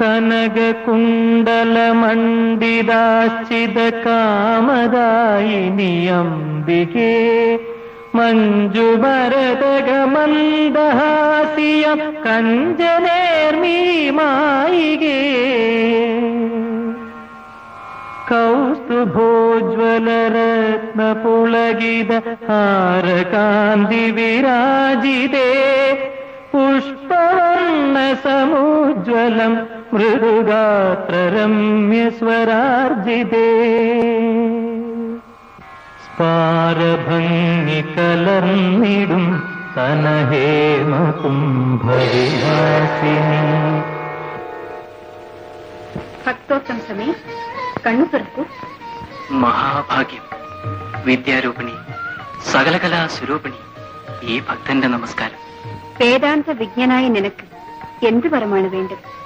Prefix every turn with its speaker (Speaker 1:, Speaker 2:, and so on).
Speaker 1: കനകകുണ്ടലമണ്ഡിതാശ്ചിത കാമദായിനി അംബികേ മഞ്ജുമരതകമന്ദഹാസിയം കഞ്ചനേർമീമായികേ. കൗസ്തുഭോജ്വലരത്നപുളകിത ഹാരകാന്തി വിരാജിതേ പുഷ്പവർണ സമുജ്വലം മൃദുഗാത്രരമ്യസ്വരാർജിതേ. സ്പാരഭംഗി കലർന്നിടും തനഹേമ കുംഭവിലാസിനി
Speaker 2: ഭക്തോത്തം സമേ കണ്ണു തുറക്കൂ
Speaker 3: മഹാഭാഗ്യം വിദ്യാരൂപിണി സകലകലാ സ്വരൂപിണി ഈ ഭക്തന്റെ നമസ്കാരം.
Speaker 2: വേദാന്ത വിജ്ഞനായ നിനക്ക് എന്ത് പരമാണ് വേണ്ടത്?